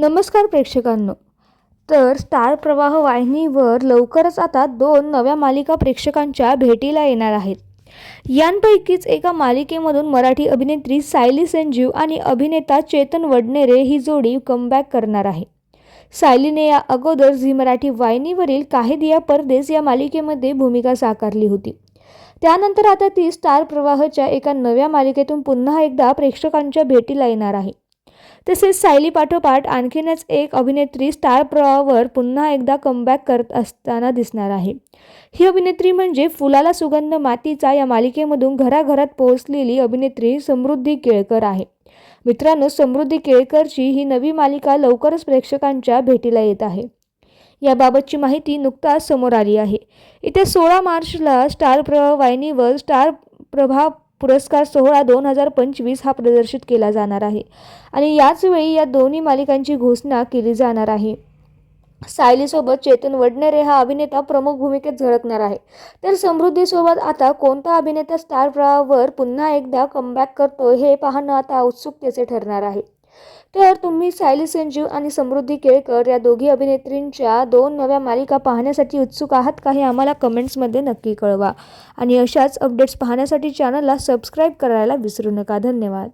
नमस्कार प्रेक्षकांनो. तर स्टार प्रवाह वाहिनीवर लवकरच आता दोन नव्या मालिका प्रेक्षकांच्या भेटीला येणार आहेत. यांपैकीच एका मालिकेमधून मराठी अभिनेत्री सायली संजीव आणि अभिनेता चेतन वडनेरे ही जोडी कमबॅक करणार आहे. सायलीने या अगोदर झी मराठी वाहिनीवरील काही दिया परदेस या मालिकेमध्ये भूमिका साकारली होती. त्यानंतर आता ती स्टार प्रवाहच्या एका नव्या मालिकेतून पुन्हा एकदा प्रेक्षकांच्या भेटीला येणार आहे. तसेच सायली पाठोपाठ आणखीनच एक अभिनेत्री स्टार प्रवाहावर पुन्हा एकदा कमबॅक करत असताना दिसणार आहे. ही अभिनेत्री म्हणजे फुलाला सुगंध मातीचा या मालिकेमधून घराघरात पोहोचलेली अभिनेत्री समृद्धी केळकर आहे. मित्रांनो समृद्धी केळकरची ही नवी मालिका लवकरच प्रेक्षकांच्या भेटीला येत आहे. याबाबतची माहिती नुकताच समोर आली आहे. येत्या सोळा मार्चला स्टार प्रवाह वाहिनीवर स्टार प्रभा पुरस्कार सोहळा दोन हजार पंचवीस हा प्रदर्शित केला जाणार आहे. आणि याचवेळी या दोन्ही मालिकांची घोषणा केली जाणार आहे. सायलीसोबत चेतन वडनेरे हा अभिनेता प्रमुख भूमिकेत झळकणार आहे. तर समृद्धीसोबत आता कोणता अभिनेता स्टार प्रवाहावर पुन्हा एकदा कमबॅक करतो हे पाहणं आता उत्सुकतेचे ठरणार आहे. तर तुम्ही सायली संजीव आणि समृद्धी केळकर या दोघी अभिनेत्रींच्या दोन नव्या मालिका पाहण्यासाठी उत्सुक आहात का हे आम्हाला कमेंट्समध्ये नक्की कळवा. आणि अशाच अपडेट्स पाहण्यासाठी चॅनलला सबस्क्राईब करायला विसरू नका. धन्यवाद.